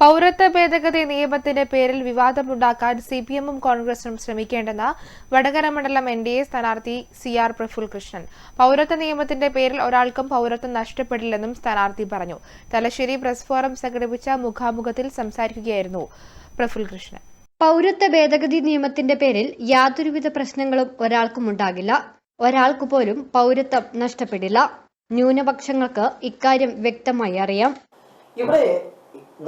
പൗരത്വ ഭേദഗതി നിയമത്തിന്റെ പേരിൽ വിവാദമുണ്ടാക്കാൻ സി പി എമ്മും കോൺഗ്രസും ശ്രമിക്കേണ്ടെന്ന് വടകര മണ്ഡലം എൻ ഡി എ സ്ഥാനാർത്ഥി സി ആർ പ്രഫുൽ കൃഷ്ണൻ പൗരത്വ നിയമത്തിന്റെ പേരിൽ ഒരാൾക്കും പൗരത്വം നഷ്ടപ്പെടില്ലെന്നും സ്ഥാനാർത്ഥി പറഞ്ഞു. തലശ്ശേരി പ്രസ് ഫോറം സംഘടിപ്പിച്ച മുഖാമുഖത്തിൽ സംസാരിക്കുകയായിരുന്നു പ്രഫുൽ കൃഷ്ണൻ പൗരത്വ ഭേദഗതി നിയമത്തിന്റെ പേരിൽ യാതൊരുവിധ പ്രശ്നങ്ങളും ഒരാൾക്കും ഉണ്ടാകില്ല. ഒരാൾക്ക് പോലും പൗരത്വം നഷ്ടപ്പെടില്ല. ന്യൂനപക്ഷങ്ങൾക്ക് ഇക്കാര്യം വ്യക്തമായി അറിയാം. ഇവിടെ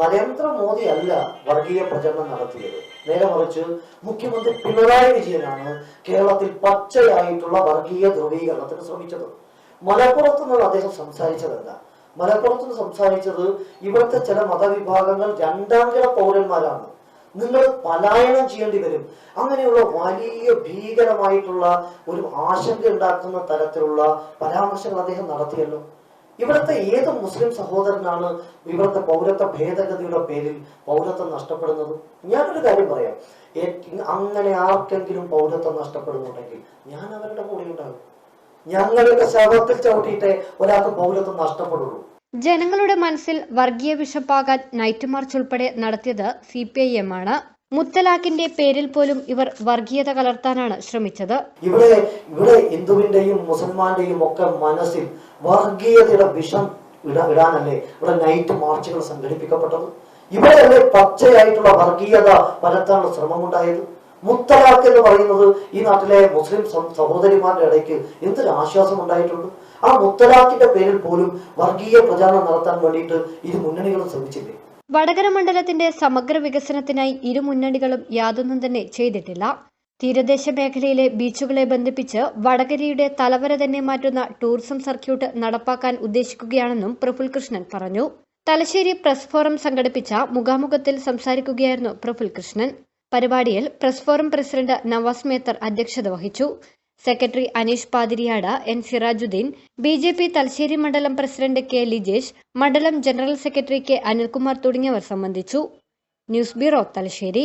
നരേന്ദ്രമോദി അല്ല വർഗീയ പ്രചരണം നടത്തിയത്. നേരെ മറിച്ച് മുഖ്യമന്ത്രി പിണറായി വിജയനാണ് കേരളത്തിൽ പച്ചയായിട്ടുള്ള വർഗീയ ധ്രുവീകരണത്തിന് ശ്രമിച്ചത്. മലപ്പുറത്ത് നിന്ന് അദ്ദേഹം സംസാരിച്ചതല്ല. മലപ്പുറത്ത് സംസാരിച്ചത് ഇവിടുത്തെ ചില മതവിഭാഗങ്ങൾ രണ്ടാം രണ്ടാംകിട പൗരന്മാരാണ്. നിങ്ങൾ പലായനം ചെയ്യേണ്ടി വരും. അങ്ങനെയുള്ള വലിയ ഭീകരമായിട്ടുള്ള ഒരു ആശങ്ക ഉണ്ടാക്കുന്ന തരത്തിലുള്ള പരാമർശങ്ങൾ അദ്ദേഹം നടത്തിയല്ലോ. ഇവിടുത്തെ ഏത് മുസ്ലിം സഹോദരനാണ് ഇവിടുത്തെ പൗരത്വ ഭേദഗതിയുടെ പേരിൽ പൗരത്വം നഷ്ടപ്പെടുന്നത്? ഞാനൊരു കാര്യം പറയാം. അങ്ങനെ ആർക്കെങ്കിലും പൗരത്വം നഷ്ടപ്പെടുന്നുണ്ടെങ്കിൽ ഞാൻ അവരുടെ കൂടെ ഉണ്ടാകും. ഞങ്ങളുടെ ശവത്തിൽ ചവിട്ടിയിട്ടേ ഒരാൾക്ക് പൗരത്വം നഷ്ടപ്പെടുള്ളൂ. ജനങ്ങളുടെ മനസ്സിൽ വർഗീയ വിഷപ്പാകാൻ നൈറ്റ് മാർച്ച് ഉൾപ്പെടെ നടത്തിയത് സി പി ഐ എം ആണ്. മുത്തലാഖിന്റെ പേരിൽ പോലും ഇവർ വർഗീയത കലർത്താനാണ് ശ്രമിച്ചത്. ഇവിടെ ഇവിടെ ഹിന്ദുവിന്റെയും മുസൽമാന്റെയും ഒക്കെ മനസ്സിൽ വർഗീയതയുടെ വിഷം ഇട ഇടാനല്ലേ ഇവിടെ നൈറ്റ് മാർച്ചുകൾ സംഘടിപ്പിക്കപ്പെട്ടത്? ഇവിടെയല്ലേ പച്ചയായിട്ടുള്ള വർഗീയത പരത്താനുള്ള ശ്രമമുണ്ടായത്? മുത്തലാഖ് എന്ന് പറയുന്നത് ഈ നാട്ടിലെ മുസ്ലിം സഹോദരിമാരുടെ ഇടയ്ക്ക് എന്തൊരു ആശ്വാസം ഉണ്ടായിട്ടുണ്ട്? ആ മുത്തലാഖിന്റെ പേരിൽ പോലും വർഗീയ പ്രചാരണം നടത്താൻ വേണ്ടിയിട്ട് ഇരു മുന്നണികളും ശ്രമിച്ചില്ലേ? വടകര മണ്ഡലത്തിന്റെ സമഗ്ര വികസനത്തിനായി ഇരു മുന്നണികളും യാതൊന്നും തന്നെ ചെയ്തിട്ടില്ല. തീരദേശ മേഖലയിലെ ബീച്ചുകളെ ബന്ധിപ്പിച്ച് വടകരയുടെ തലവര തന്നെ മാറ്റുന്ന ടൂറിസം സർക്യൂട്ട് നടപ്പാക്കാൻ ഉദ്ദേശിക്കുകയാണെന്നും പ്രഫുൽ കൃഷ്ണൻ പറഞ്ഞു. തലശ്ശേരി പ്രസ് ഫോറം സംഘടിപ്പിച്ച മുഖാമുഖത്തിൽ സംസാരിക്കുകയായിരുന്നു പ്രഫുൽ കൃഷ്ണൻ. പരിപാടിയിൽ press forum president Navas Mether അധ്യക്ഷത വഹിച്ചു. Secretary Aneesh Pathiriyad N Sirajuddin B J P Thalassery മണ്ഡലം പ്രസിഡന്റ് കെ ലിജേഷ് മണ്ഡലം ജനറൽ സെക്രട്ടറി കെ അനിൽകുമാർ തുടങ്ങിയവർ സംബന്ധിച്ചു. News bureau Thalassery.